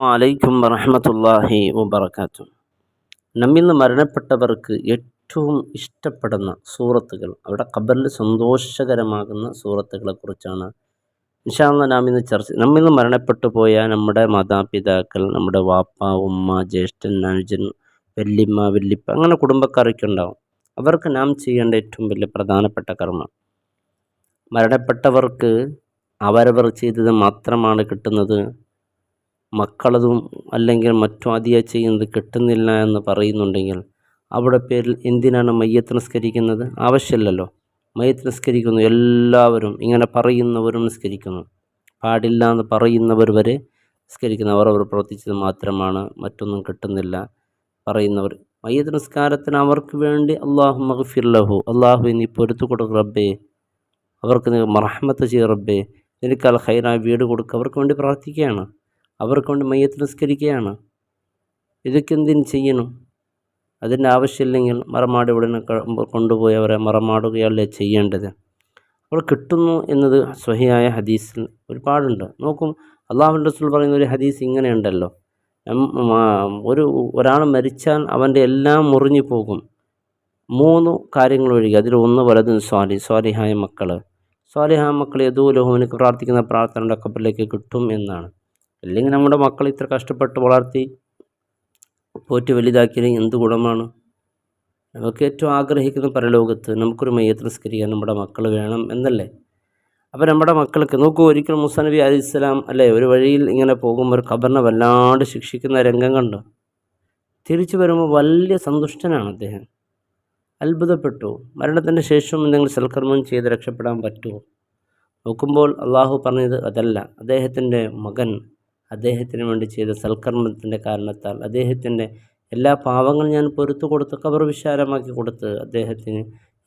വലൈക്കും വറഹമത്തല്ലാഹി വബർക്കാത്തു നമ്മിൽ നിന്ന് മരണപ്പെട്ടവർക്ക് ഏറ്റവും ഇഷ്ടപ്പെടുന്ന സൂറത്തുകൾ അവിടെ ഖബറിൽ സന്തോഷകരമാകുന്ന സൂറത്തുകളെക്കുറിച്ചാണ് കുറിച്ചാണ് ഇൻഷാല്ല നാം ഇന്ന് ചർച്ച നമ്മിൽ നിന്ന് മരണപ്പെട്ടു പോയ നമ്മുടെ മാതാപിതാക്കൾ നമ്മുടെ വാപ്പ ഉമ്മ ജ്യേഷ്ഠൻ അനുജൻ വല്യമ്മ വല്യപ്പ അങ്ങനെ കുടുംബക്കാരൊക്കെ ഉണ്ടാവും. അവർക്ക് നാം ചെയ്യേണ്ട ഏറ്റവും വലിയ പ്രധാനപ്പെട്ട കർമ്മം മരണപ്പെട്ടവർക്ക് അവരവർ ചെയ്തത് മാത്രമാണ് കിട്ടുന്നത്. മക്കളതും അല്ലെങ്കിൽ മറ്റു അതിയായി ചെയ്യുന്നത് കിട്ടുന്നില്ല എന്ന് പറയുന്നുണ്ടെങ്കിൽ അവിടെ പേരിൽ എന്തിനാണ് മയ്യത്ത് നിസ്കരിക്കുന്നത്? ആവശ്യമില്ലല്ലോ. മയ്യത്ത് നിസ്കരിക്കുന്നു. എല്ലാവരും ഇങ്ങനെ പറയുന്നവരും നിസ്കരിക്കുന്നു. പാടില്ല എന്ന് പറയുന്നവർ വരെ നിസ്കരിക്കുന്നു. അവർ പ്രവർത്തിച്ചത് മാത്രമാണ്. മറ്റൊന്നും കിട്ടുന്നില്ല പറയുന്നവർ. മയ്യത്ത് നിസ്കാരത്തിന് അവർക്ക് വേണ്ടി അള്ളാഹു മഹഫിർലഹു അള്ളാഹു നീ പൊരുത്തു കൊടുക്കും റബ്ബേ. അവർക്ക് നീ മറഹമത്ത് ചെയ്യ റബ്ബേ. നിനക്ക് അൽ വീട് കൊടുക്കുക അവർക്ക് വേണ്ടി പ്രാർത്ഥിക്കുകയാണ്. അവർക്ക് കൊണ്ട് മയ്യത്ത് നിസ്കരിക്കുകയാണ് ഇതൊക്കെ എന്തിനു ചെയ്യണം? അതിന്റെ ആവശ്യമില്ലെങ്കിൽ മറമാട് ഇവിടെ കൊണ്ടുപോയി അവരെ മറമാടുകയല്ലേ ചെയ്യേണ്ടത്? അപ്പോൾ കിട്ടുന്നു എന്നത് സ്വഹിയായ ഹദീസിൽ ഒരുപാടുണ്ട്. നോക്കും അള്ളാഹു റസൂൽ പറയുന്ന ഒരു ഹദീസ് ഇങ്ങനെയുണ്ടല്ലോ. ഒരു ഒരാൾ മരിച്ചാൽ അവന്റെ എല്ലാം മുറിഞ്ഞു പോകും. മൂന്ന് കാര്യങ്ങൾ ഒഴികെ അതിൽ ഒന്ന് വലതും സ്വാലി സ്വാലിഹായ മക്കൾ സ്വാലിഹായ മക്കൾ യദൂലഹുവിനക്ക് പ്രാർത്ഥിക്കുന്ന പ്രാർത്ഥനയുടെ കപ്പലിലേക്ക് കിട്ടും എന്നാണ്. അല്ലെങ്കിൽ നമ്മുടെ മക്കൾ ഇത്ര കഷ്ടപ്പെട്ട് വളർത്തി പോറ്റി വലുതാക്കിയാലും എന്ത് ഗുണമാണ്? നമുക്ക് ഏറ്റവും ആഗ്രഹിക്കുന്ന പരലോകത്ത് നമുക്കൊരു മയ്യത്ത് നിസ്കരിക്കാൻ നമ്മുടെ മക്കൾ വേണം എന്നല്ലേ? അപ്പോൾ നമ്മുടെ മക്കൾക്ക് നോക്കൂ ഒരിക്കലും മുസാ നബി അലി ഇസ്ലാം അല്ലേ ഒരു വഴിയിൽ ഇങ്ങനെ പോകുമ്പോൾ ഒരു ഖബറിനെ വല്ലാണ്ട് ശിക്ഷിക്കുന്ന രംഗം കണ്ടു? തിരിച്ചു വരുമ്പോൾ വലിയ സന്തുഷ്ടനാണ് അദ്ദേഹം. അത്ഭുതപ്പെട്ടു. മരണത്തിന്റെ ശേഷം എന്തെങ്കിലും സൽക്കർമ്മം ചെയ്ത് രക്ഷപ്പെടാൻ പറ്റുമോ? നോക്കുമ്പോൾ അള്ളാഹു പറഞ്ഞത് അതല്ല. അദ്ദേഹത്തിന്റെ മകൻ അദ്ദേഹത്തിന് വേണ്ടി ചെയ്ത സൽക്കർമ്മത്തിന്റെ കാരണത്താൽ അദ്ദേഹത്തിന്റെ എല്ലാ പാവങ്ങളും ഞാൻ പൊരുത്തു കൊടുത്ത് കബർ വിശാലമാക്കി കൊടുത്ത് അദ്ദേഹത്തിന്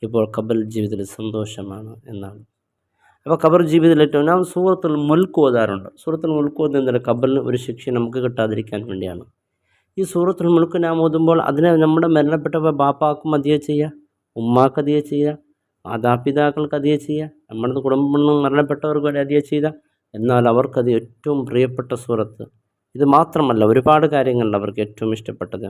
ഇപ്പോൾ കബൽ ജീവിതത്തിൽ സന്തോഷമാണ് എന്നാണ്. അപ്പോൾ കബർ ജീവിതത്തിൽ ഏറ്റവും നാം സൂറത്തുൽ മുൽക്ക് ഓതാറുണ്ട്. സൂറത്തുൽ മുൽക്ക് ഖബറിന് ഒരു ശിക്ഷ നമുക്ക് കിട്ടാതിരിക്കാൻ വേണ്ടിയാണ്. ഈ സൂറത്തുൽ മുൽക്ക് നാം ഓതുമ്പോൾ അതിനെ നമ്മുടെ മരണപ്പെട്ട ബാപ്പാക്കും അതിയെ ചെയ്യുക ഉമ്മാക്ക് അതിയെ ചെയ്യുക മാതാപിതാക്കൾക്ക് അതിയെ ചെയ്യുക നമ്മുടെ കുടുംബം മരണപ്പെട്ടവർക്ക് അതിയെ ചെയ്യുക എന്നാൽ അവർക്കത് ഏറ്റവും പ്രിയപ്പെട്ട സൂറത്ത്. ഇത് മാത്രമല്ല ഒരുപാട് കാര്യങ്ങളുണ്ട് അവർക്ക് ഏറ്റവും ഇഷ്ടപ്പെട്ടത്.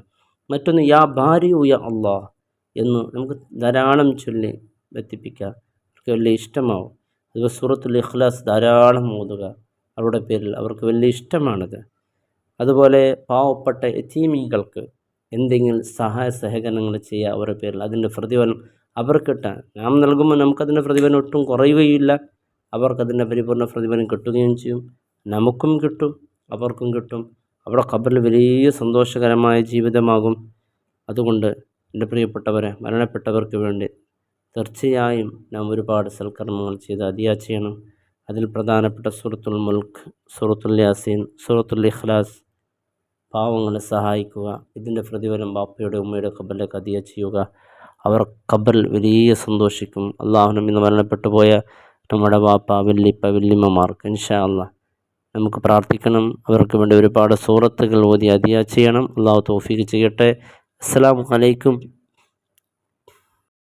മറ്റൊന്ന് യാ ഭാര്യ യ അള്ളാഹ് എന്ന് നമുക്ക് ധാരാളം ചൊല്ലി എത്തിപ്പിക്കുക അവർക്ക് വലിയ ഇഷ്ടമാവും. അത് സൂറത്തുൽ ഇഖ്ലാസ് ധാരാളം ഓതുക. അവരുടെ പേരിൽ അവർക്ക് വലിയ ഇഷ്ടമാണത്. അതുപോലെ പാവപ്പെട്ട എത്തീമികൾക്ക് എന്തെങ്കിലും സഹായ സഹകരണങ്ങൾ ചെയ്യുക അവരുടെ പേരിൽ അതിന്റെ പ്രതിഫലം അവർക്കിട്ടാൻ നാം നൽകുമ്പോൾ നമുക്കതിന്റെ പ്രതിഫലം ഒട്ടും കുറയുകയില്ല. അവർക്കതിന്റെ പരിപൂർണ പ്രതിഫലം കിട്ടുകയും ചെയ്യും. നമുക്കും കിട്ടും അവർക്കും കിട്ടും. അവിടെ ഖബറിൽ വലിയ സന്തോഷകരമായ ജീവിതമാകും. അതുകൊണ്ട് എന്റെ പ്രിയപ്പെട്ടവരെ മരണപ്പെട്ടവർക്ക് വേണ്ടി തീർച്ചയായും നാം ഒരുപാട് സൽക്കർമ്മങ്ങൾ ചെയ്ത് അതിയാ ചെയ്യണം അതിൽ പ്രധാനപ്പെട്ട സുഹൃത്തുൽ മുൽക്ക് സുഹൃത്തുൽ യാസീൻ സുഹൃത്തുൽ ഇഖ്ലാസ്. പാവങ്ങളെ സഹായിക്കുക ഇതിന്റെ പ്രതിഫലം ബാപ്പയുടെ ഉമ്മയുടെ ഖബറിലേക്ക് അതിയ ചെയ്യുക അവർ ഖബറിൽ വലിയ സന്തോഷിക്കും. അള്ളാഹുനം ഇന്ന് മരണപ്പെട്ടു പോയ നമ്മുടെ വാപ്പ വല്ലിപ്പ വല്ലിമ്മമാർക്ക് ഇൻഷാ അല്ല നമുക്ക് പ്രാർത്ഥിക്കണം. അവർക്ക് വേണ്ടി ഒരുപാട് സൂറത്തുകൾ ഓതി അതിയാ ചെയ്യണം. അള്ളാഹു തോഫീക്ക് ചെയ്യട്ടെ. അസ്സാം വലൈക്കും